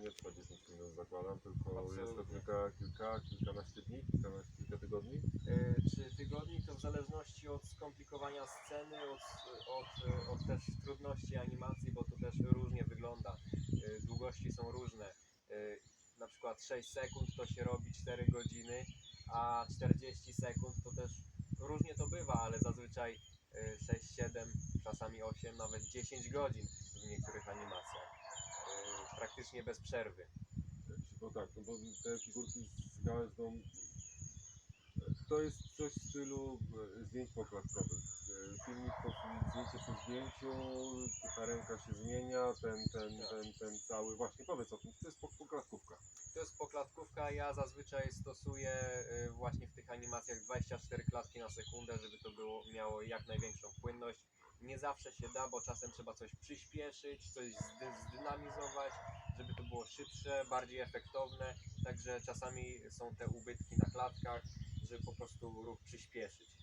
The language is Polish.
nie trwa 10 minut zakładam, tylko jest to Absolutnie. kilka, kilka, kilkanaście dni, kilkanaście, kilka tygodni. E, czy tygodni to w zależności od skomplikowania sceny, od, od, od też trudności animacji, bo to też różnie wygląda. E, Długości są różne. E, Na przykład 6 sekund to się robi 4 godziny, a 40 sekund to też różnie to bywa, ale zazwyczaj e, 6, 7, czasami 8, nawet 10 godzin w niektórych animacjach. E, Praktycznie bez przerwy. No tak, no bo te figurki z gałęzną to jest coś w stylu e, zdjęć pokładkowych. E, Filmik po zdjęcie po zdjęciu, ta ręka się zmienia, ten, ten, Tak. ten, ten cały, właśnie powiedz o tym, to jest pok- pokładkówka. To jest poklatkówka, ja zazwyczaj stosuję y, właśnie w tych animacjach 24 klatki na sekundę, żeby to było, miało jak największą płynność. Nie zawsze się da, bo czasem trzeba coś przyspieszyć, coś zdy, zdynamizować, szybsze, bardziej efektowne. Także czasami są te ubytki na klatkach, żeby po prostu ruch przyspieszyć.